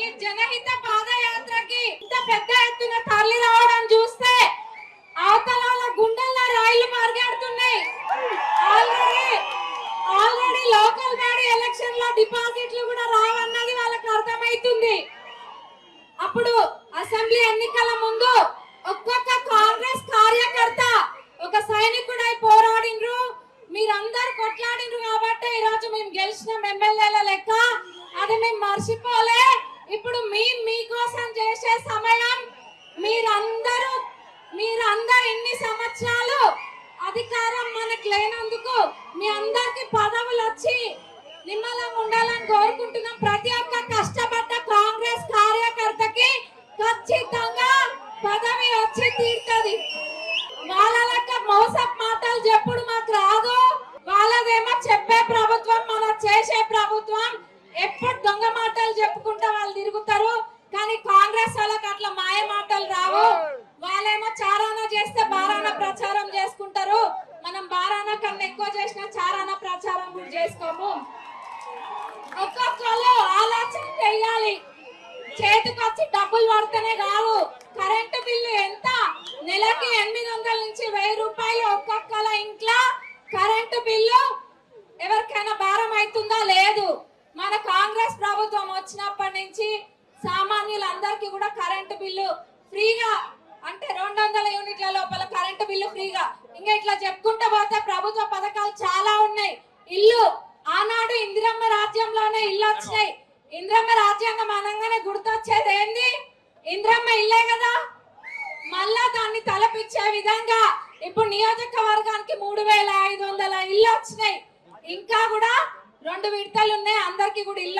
ఈ జనహిత పాదయాత్రకి ఇంత పెద్ద ఎత్తున తరలి రావడం చూస్తే అవతల గుండెల్లో రాయిలు మార్గాడుతున్నాయి ఆల్రెడీ ఆల్రెడీ లోకల్ బాడీ ఎలక్షన్లో డిపాజిట్లు కూడా రావన్నది వాళ్ళకి అర్థమైతుంది. అప్పుడు అసెంబ్లీ ఎన్నికల ముందు ఒక్కొక్క కాంగ్రెస్ కార్యకర్త ఒక సైనికుడై పోరాడిండ్రు. మీరందరు కొట్లాడిండ్రు కాబట్టి ఈ రోజు మేము గెలిచిన ఎమ్మెల్యేల లెక్క అది మేము మర్చిపోలే. ఇప్పుడు మీ మీకోసం చేసే సమయం మీరందరూ మీరందరు ఇన్ని సంవత్సరాలు అధికారం మనకు లేనందుకు మీ అందరికి పదవులు వచ్చి నిమ్మలంగా ఉండాలని కోరుకుంటున్నాం. ప్రతి ఒక్క కష్టపడ్డ కాంగ్రెస్ కార్యకర్తకి ఖచ్చితంగా పదవి వచ్చి తీరుతుంది. వాళ్ళ మోసపు మాటలు చెప్పుడు మాకు రాదు. వాళ్ళదేమో చెప్పే ప్రభుత్వం మన చేసే ప్రభుత్వం ఎప్పుడు దొంగ మాటలు చెప్పుకుంటా వాళ్ళు తిరుగుతారు కానీ కాంగ్రెస్ వాళ్ళకి అట్లా మాయ మాటలు రావు వాళ్ళేమో చారానా చేస్తే బారానా ప్రచారం చేసుకుంటారు మనం బారానా కన్నా ఎక్కువ చేసిన చారానా చేసుకోము. ఒక్కొక్కళ్ళు ఆలోచన చెయ్యాలి చేతికొచ్చి డబ్బులు పడితేనే కాదు. కరెంటు బిల్లు ఎంత? నెలకి ఎనిమిది వందల నుంచి వెయ్యి రూపాయలు ఒక్కొక్కల ఇంట్లో కరెంటు బిల్లు ఎవరికైనా భారం అవుతుందా? లేదు. మన కాంగ్రెస్ ప్రభుత్వం వచ్చినప్పటి నుంచి సామాన్యులందరికీ కూడా కరెంటు బిల్లు ఫ్రీగా అంటే రెండు వందల యూనిట్ల లోపల కరెంటు బిల్లు ఫ్రీగా. ఇంకా ఇట్లా చెప్పుకుంటూ పోతే ప్రభుత్వ పథకాలు చాలా ఉన్నాయి. ఇంద్రమ్మ కదా? మళ్ళా దాన్ని తలపించే విధంగా ఇప్పుడు నియోజకవర్గానికి మూడు వేల ఐదు వందల ఇల్లు వచ్చినాయి. ఇంకా కూడా రెండు విడతలు ఉన్నాయి అందరికీ కూడా ఇల్లు